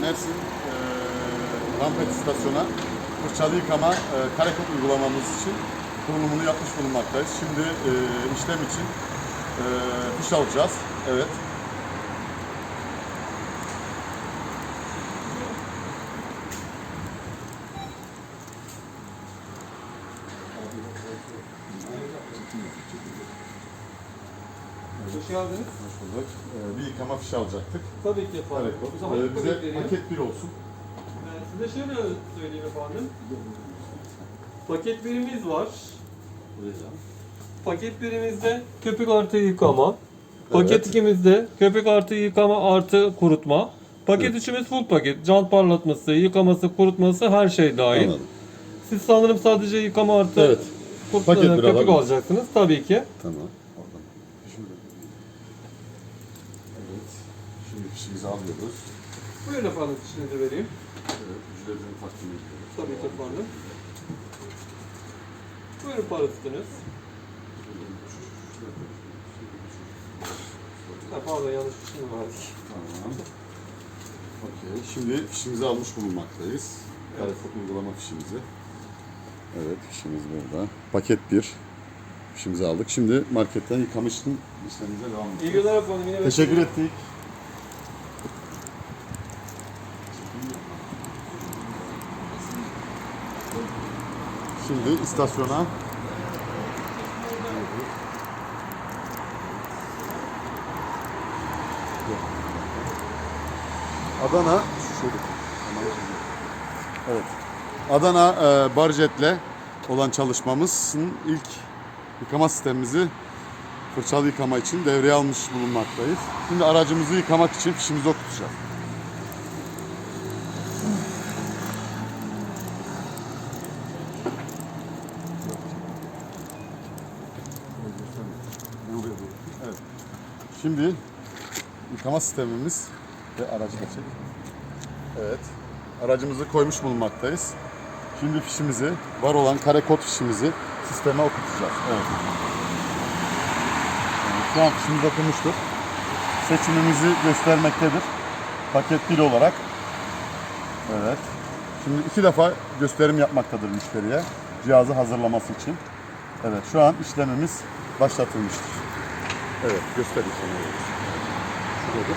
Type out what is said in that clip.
Mersin e, Rampet istasyona fırçalı yıkama e, karekod uygulamamız için kurulumunu yapmış bulunmaktayız. Şimdi e, işlem için e, fiş alacağız. Evet. Hoş geldiniz. Hoş bulduk. E, bir yıkama fişi alacaktık. Tabii ki efendim. Karekod. O zaman E, ilk bize paket vereyim. paket 1 olsun. Ben size şöyle söyleyeyim efendim. Paket birimiz var. Paket birimizde köpük artı yıkama. Paket Evet. ikimizde köpük artı yıkama artı kurutma. Paket üçümüz full paket. Jant parlatması, yıkaması, kurutması her şey dahil. Anladım. Siz sanırım sadece yıkama artı Evet. kurutma, Paket bir köpük alacaksınız. Tabii ki. Tamam. Oradan. Şimdi. Evet. Şimdi fişimizi alıyoruz. Buyurun efendim fişinizi vereyim. Evet, hücrelerini takdim ediyoruz. Tabii ki efendim. Buyurun parasınız. Ha, pardon yanlış bir şey mi verdik? Tamam. Okey. Şimdi fişimizi almış bulunmaktayız. Karekod uygulama fişimizi. Evet, fişimiz burada. Paket 1. Fişimizi aldık. Şimdi marketten yıkama için işlemimize devam İyi ediyoruz. günler efendim. Teşekkür ettik. Şimdi istasyona Adana şöyle. Evet. Adana e, Barjet'le olan çalışmamızın ilk yıkama sistemimizi fırçalı yıkama için devreye almış bulunmaktayız. Şimdi aracımızı yıkamak için fişimizi okutacağız. Evet. Şimdi yıkama sistemimiz ve aracı da çek. Evet. Aracımızı koymuş bulunmaktayız. Şimdi fişimizi, var olan kare kod fişimizi sisteme okutacağız. Evet. Yani şu an fişimiz okunmuştur. Seçimimizi göstermektedir. Paket 1 olarak. Evet. Şimdi iki defa gösterim yapmaktadır müşteriye. Cihazı hazırlaması için. Evet şu an işlemimiz başlatılmıştır. Evet göstereyim sana. Şurada dur.